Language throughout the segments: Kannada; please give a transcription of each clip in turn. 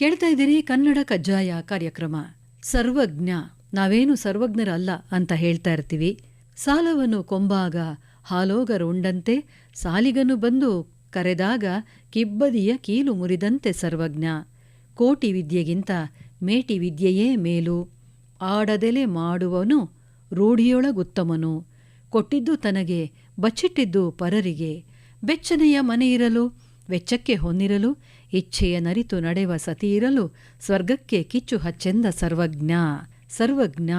ಕೇಳ್ತಾ ಇದ್ದೀರಿ, ಕನ್ನಡ ಕಜ್ಜಾಯ ಕಾರ್ಯಕ್ರಮ. ಸರ್ವಜ್ಞ, ನಾವೇನು ಸರ್ವಜ್ಞರಲ್ಲ ಅಂತ ಹೇಳ್ತಾ ಇರ್ತೀವಿ. ಸಾಲವನ್ನು ಕೊಂಬಾಗ ಹಾಲೋಗರುಂಡಂತೆ ಸಾಲಿಗನು ಬಂದು ಕರೆದಾಗ ಕಿಬ್ಬದಿಯ ಕೀಲು ಮುರಿದಂತೆ ಸರ್ವಜ್ಞ. ಕೋಟಿ ವಿದ್ಯೆಗಿಂತ ಮೇಟಿ ವಿದ್ಯೆಯೇ ಮೇಲು. ಆಡದೆಲೆ ಮಾಡುವನು ರೂಢಿಯೊಳಗುತ್ತಮನು ಕೊಟ್ಟಿದ್ದು ತನಗೆ, ಬಚ್ಚಿಟ್ಟಿದ್ದು ಪರರಿಗೆ. ಬೆಚ್ಚನೆಯ ಮನೆಯಿರಲು ವೆಚ್ಚಕ್ಕೆ ಹೊನ್ನಿರಲು ಇಚ್ಛೆಯ ನರಿತು ನಡೆವ ಸತಿಯಿರಲು ಸ್ವರ್ಗಕ್ಕೆ ಕಿಚ್ಚು ಹಚ್ಚೆಂದ ಸರ್ವಜ್ಞ ಸರ್ವಜ್ಞ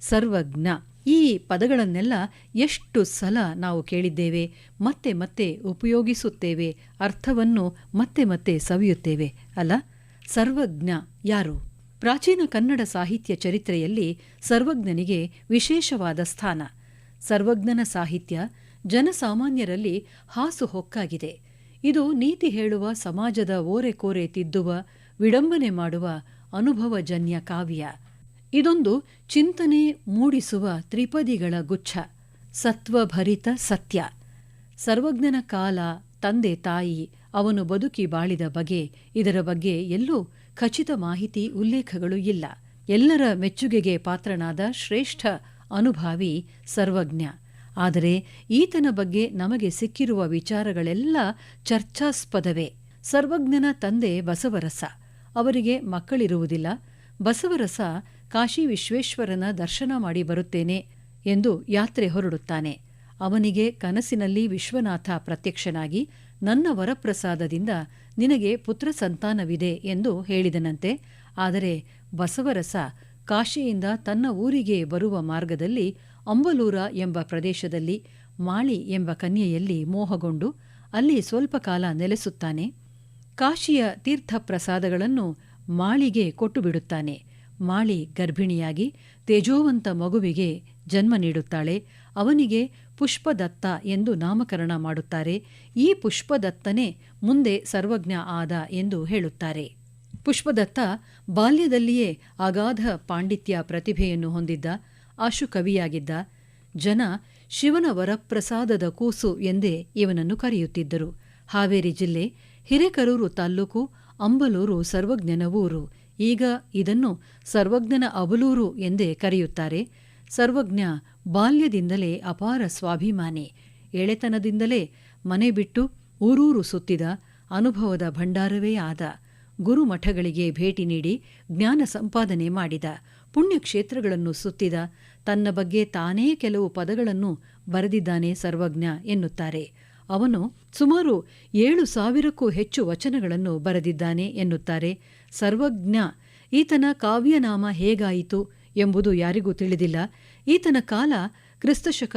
ಸರ್ವಜ್ಞ. ಈ ಪದಗಳನ್ನೆಲ್ಲ ಎಷ್ಟು ಸಲ ನಾವು ಕೇಳಿದ್ದೇವೆ, ಮತ್ತೆ ಮತ್ತೆ ಉಪಯೋಗಿಸುತ್ತೇವೆ, ಅರ್ಥವನ್ನು ಮತ್ತೆ ಮತ್ತೆ ಸವಿಯುತ್ತೇವೆ, ಅಲ್ಲ? ಸರ್ವಜ್ಞ ಯಾರು? ಪ್ರಾಚೀನ ಕನ್ನಡ ಸಾಹಿತ್ಯ ಚರಿತ್ರೆಯಲ್ಲಿ ಸರ್ವಜ್ಞನಿಗೆ ವಿಶೇಷವಾದ ಸ್ಥಾನ. ಸರ್ವಜ್ಞನ ಸಾಹಿತ್ಯ ಜನಸಾಮಾನ್ಯರಲ್ಲಿ ಹಾಸು ಹೊಕ್ಕಾಗಿದೆ. ಇದು ನೀತಿ ಹೇಳುವ ಸಮಾಜದ ಓರೆಕೋರೆ ತಿದ್ದುವ, ವಿಡಂಬನೆ ಮಾಡುವ ಅನುಭವಜನ್ಯ ಕಾವ್ಯ. ಇದೊಂದು ಚಿಂತನೆ ಮೂಡಿಸುವ ತ್ರಿಪದಿಗಳ ಗುಚ್ಛ, ಸತ್ವಭರಿತ ಸತ್ಯ. ಸರ್ವಜ್ಞನ ಕಾಲ, ತಂದೆ, ತಾಯಿ, ಅವನು ಬದುಕಿ ಬಾಳಿದ ಬಗೆ, ಇದರ ಬಗ್ಗೆ ಎಲ್ಲೂ ಖಚಿತ ಮಾಹಿತಿ, ಉಲ್ಲೇಖಗಳು ಇಲ್ಲ. ಎಲ್ಲರ ಮೆಚ್ಚುಗೆಗೆ ಪಾತ್ರನಾದ ಶ್ರೇಷ್ಠ ಅನುಭಾವಿ ಸರ್ವಜ್ಞ. ಆದರೆ ಈತನ ಬಗ್ಗೆ ನಮಗೆ ಸಿಕ್ಕಿರುವ ವಿಚಾರಗಳೆಲ್ಲ ಚರ್ಚಾಸ್ಪದವೇ. ಸರ್ವಜ್ಞನ ತಂದೆ ಬಸವರಸ. ಅವರಿಗೆ ಮಕ್ಕಳಿರುವುದಿಲ್ಲ. ಬಸವರಸ ಕಾಶಿ ವಿಶ್ವೇಶ್ವರನ ದರ್ಶನ ಮಾಡಿ ಬರುತ್ತೇನೆ ಎಂದು ಯಾತ್ರೆ ಹೊರಡುತ್ತಾನೆ. ಅವನಿಗೆ ಕನಸಿನಲ್ಲಿ ವಿಶ್ವನಾಥ ಪ್ರತ್ಯಕ್ಷನಾಗಿ ನನ್ನ ವರಪ್ರಸಾದದಿಂದ ನಿನಗೆ ಪುತ್ರ ಸಂತಾನವಿದೆ ಎಂದು ಹೇಳಿದನಂತೆ. ಆದರೆ ಬಸವರಸ ಕಾಶಿಯಿಂದ ತನ್ನ ಊರಿಗೆ ಬರುವ ಮಾರ್ಗದಲ್ಲಿ ಅಂಬಲೂರ ಎಂಬ ಪ್ರದೇಶದಲ್ಲಿ ಮಾಳಿ ಎಂಬ ಕನ್ಯೆಯಲ್ಲಿ ಮೋಹಗೊಂಡು ಅಲ್ಲಿ ಸ್ವಲ್ಪ ಕಾಲ ನೆಲೆಸುತ್ತಾನೆ. ಕಾಶಿಯ ತೀರ್ಥಪ್ರಸಾದಗಳನ್ನು ಮಾಳಿಗೆ ಕೊಟ್ಟು ಬಿಡುತ್ತಾನೆ ಮಾಳಿ ಗರ್ಭಿಣಿಯಾಗಿ ತೇಜೋವಂತ ಮಗುವಿಗೆ ಜನ್ಮ ನೀಡುತ್ತಾಳೆ. ಅವನಿಗೆ ಪುಷ್ಪದತ್ತ ಎಂದು ನಾಮಕರಣ ಮಾಡುತ್ತಾರೆ. ಈ ಪುಷ್ಪದತ್ತನೇ ಮುಂದೆ ಸರ್ವಜ್ಞ ಆದ ಎಂದು ಹೇಳುತ್ತಾರೆ. ಪುಷ್ಪದತ್ತ ಬಾಲ್ಯದಲ್ಲಿಯೇ ಅಗಾಧ ಪಾಂಡಿತ್ಯ ಪ್ರತಿಭೆಯನ್ನು ಹೊಂದಿದ್ದ ಆಶು ಕವಿಯಾಗಿದ್ದ ಜನ ಶಿವನ ವರಪ್ರಸಾದದ ಕೂಸು ಎಂದೇ ಇವನನ್ನು ಕರೆಯುತ್ತಿದ್ದರು. ಹಾವೇರಿ ಜಿಲ್ಲೆ ಹಿರೇಕರೂರು ತಾಲ್ಲೂಕು ಅಂಬಲೂರು ಸರ್ವಜ್ಞನ ಊರು. ಈಗ ಇದನ್ನು ಸರ್ವಜ್ಞನ ಅಬಲೂರು ಎಂದೇ ಕರೆಯುತ್ತಾರೆ. ಸರ್ವಜ್ಞ ಬಾಲ್ಯದಿಂದಲೇ ಅಪಾರ ಸ್ವಾಭಿಮಾನಿ. ಎಳೆತನದಿಂದಲೇ ಮನೆ ಬಿಟ್ಟು ಊರೂರು ಸುತ್ತಿದ ಅನುಭವದ ಭಂಡಾರವೇ ಆದ. ಗುರುಮಠಗಳಿಗೆ ಭೇಟಿ ನೀಡಿ ಜ್ಞಾನ ಸಂಪಾದನೆ ಮಾಡಿದ. ಪುಣ್ಯಕ್ಷೇತ್ರಗಳನ್ನು ಸುತ್ತಿದ ತನ್ನ ಬಗ್ಗೆ ತಾನೇ ಕೆಲವು ಪದಗಳನ್ನು ಬರೆದಿದ್ದಾನೆ ಸರ್ವಜ್ಞ ಎನ್ನುತ್ತಾರೆ. ಅವನು ಸುಮಾರು ಏಳು ಸಾವಿರಕ್ಕೂ ಹೆಚ್ಚು ವಚನಗಳನ್ನು ಬರೆದಿದ್ದಾನೆ ಎನ್ನುತ್ತಾರೆ. ಸರ್ವಜ್ಞ, ಈತನ ಕಾವ್ಯನಾಮ ಹೇಗಾಯಿತು ಎಂಬುದು ಯಾರಿಗೂ ತಿಳಿದಿಲ್ಲ. ಈತನ ಕಾಲ ಕ್ರಿಸ್ತಶಕ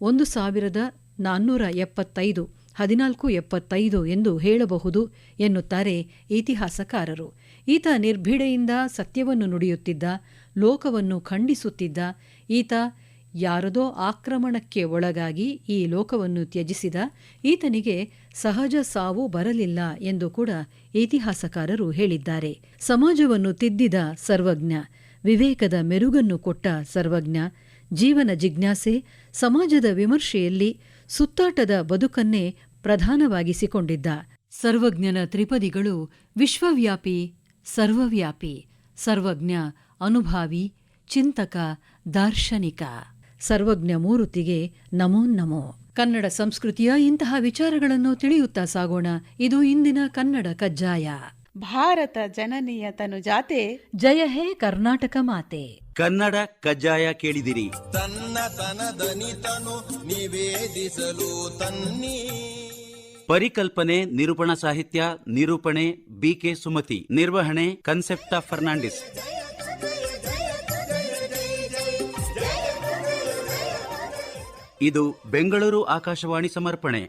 ಒಂದು ಸಾವಿರದ ನಾನ್ನೂರ ಎಪ್ಪತ್ತೈದು, ಹದಿನಾಲ್ಕು ಎಪ್ಪತ್ತೈದು ಎಂದು ಹೇಳಬಹುದು ಎನ್ನುತ್ತಾರೆ ಇತಿಹಾಸಕಾರರು. ಈತ ನಿರ್ಭಿಡೆಯಿಂದ ಸತ್ಯವನ್ನು ನುಡಿಯುತ್ತಿದ್ದ ಲೋಕವನ್ನು ಖಂಡಿಸುತ್ತಿದ್ದ ಈತ ಯಾರದೋ ಆಕ್ರಮಣಕ್ಕೆ ಒಳಗಾಗಿ ಈ ಲೋಕವನ್ನು ತ್ಯಜಿಸಿದ ಈತನಿಗೆ ಸಹಜ ಸಾವು ಬರಲಿಲ್ಲ ಎಂದು ಕೂಡ ಇತಿಹಾಸಕಾರರು ಹೇಳಿದ್ದಾರೆ. ಸಮಾಜವನ್ನು ತಿದ್ದಿದ ಸರ್ವಜ್ಞ, ವಿವೇಕದ ಮೆರುಗನ್ನು ಕೊಟ್ಟ ಸರ್ವಜ್ಞ, ಜೀವನ ಜಿಜ್ಞಾಸೆ, ಸಮಾಜದ ವಿಮರ್ಶೆಯಲ್ಲಿ ಸುತ್ತಾಟದ ಬದುಕನ್ನೇ ಪ್ರಧಾನವಾಗಿಸಿಕೊಂಡಿದ್ದ. ಸರ್ವಜ್ಞನ ತ್ರಿಪದಿಗಳು ವಿಶ್ವವ್ಯಾಪಿ, ಸರ್ವವ್ಯಾಪಿ, ಸರ್ವಜ್ಞ ಅನುಭಾವಿ ಚಿಂತಕ ದಾರ್ಶನಿಕ. ಸರ್ವಜ್ಞ ಮೂರುತಿಗೆ ನಮೋ ನಮೋ. ಕನ್ನಡ ಸಂಸ್ಕೃತಿಯ ಇಂತಹ ವಿಚಾರಗಳನ್ನು ತಿಳಿಯುತ್ತಾ ಸಾಗೋಣ. ಇದು ಇಂದಿನ ಕನ್ನಡ ಕಜ್ಜಾಯ. ಭಾರತ ಜನನೀಯ ತನು ಜಾತೆ ಜಯ ಹೇ ಕರ್ನಾಟಕ ಮಾತೆ. ಕನ್ನಡ ಕಜ್ಜಾಯ ಕೇಳಿದಿರಿ. ತನ್ನ ತನದನಿತನು ನಿವೇದಿಸಲು ತನ್ನಿ. ಪರಿಕಲ್ಪನೆ ನಿರೂಪಣಾ ಸಾಹಿತ್ಯ ನಿರೂಪಣೆ ಬಿಕೆ ಸುಮತಿ. ನಿರ್ವಹಣೆ ಕನ್ಸೆಪ್ಟ ಫರ್ನಾಂಡಿಸ್. ಇದು ಬೆಂಗಳೂರು ಆಕಾಶವಾಣಿ ಸಮರ್ಪಣೆ.